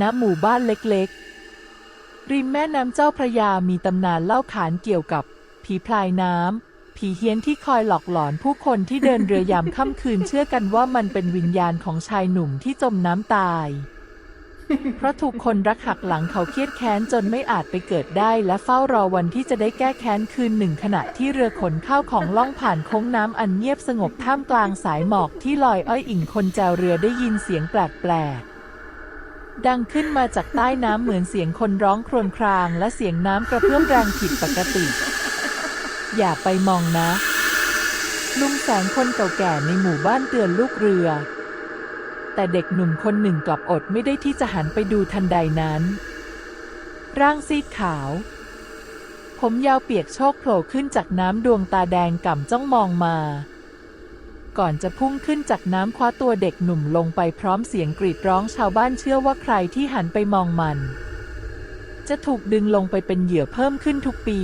ณหมู่บ้านเล็กๆ ริมแม่น้ำเจ้าพระยามีตำนานเล่าขานเกี่ยวกับผีพลายน้ำ ผีเฮี้ยนที่คอยหลอกหลอนผู้คนที่เดินเรือยามค่ำคืนเชื่อกันว่ามันเป็นวิญญาณของชายหนุ่มที่จมน้ำตาย เพราะถูกคนรักหักหลังเขาเครียดแค้นจนไม่อาจไปเกิดได้ และเฝ้ารอวันที่จะได้แก้แค้นคืนหนึ่งขณะที่เรือขนข้าวของล่องผ่านโค้งน้ำอันเงียบสงบท่ามกลางสายหมอกที่ลอยอ้อยอิ่งคนแจวเรือได้ยินเสียงแปลกๆ ดังขึ้นมาจากใต้น้ำเหมือนเสียงคนร้องครวญคราง และเสียงน้ำกระเพื่อมแรงผิดปกติ อย่าไปมองนะ ลุงแสงคนเก่าแก่ในหมู่บ้านเตือนลูกเรือ แต่เด็กหนุ่มคนหนึ่งกลับอดไม่ได้ที่จะหันไปดูทันใดนั้น ร่างซีดขาว ผมยาวเปียกโชกโผล่ขึ้นจากน้ำดวงตาแดงก่ำจ้องมองมา ก่อนจะพุ่งขึ้นจากน้ำคว้าตัวเด็กหนุ่มลงไปพร้อมเสียงกรีดร้องชาวบ้านเชื่อว่าใครที่หันไปมองมัน จะถูกดึงลงไปเป็นเหยื่อเพิ่มขึ้นทุกปี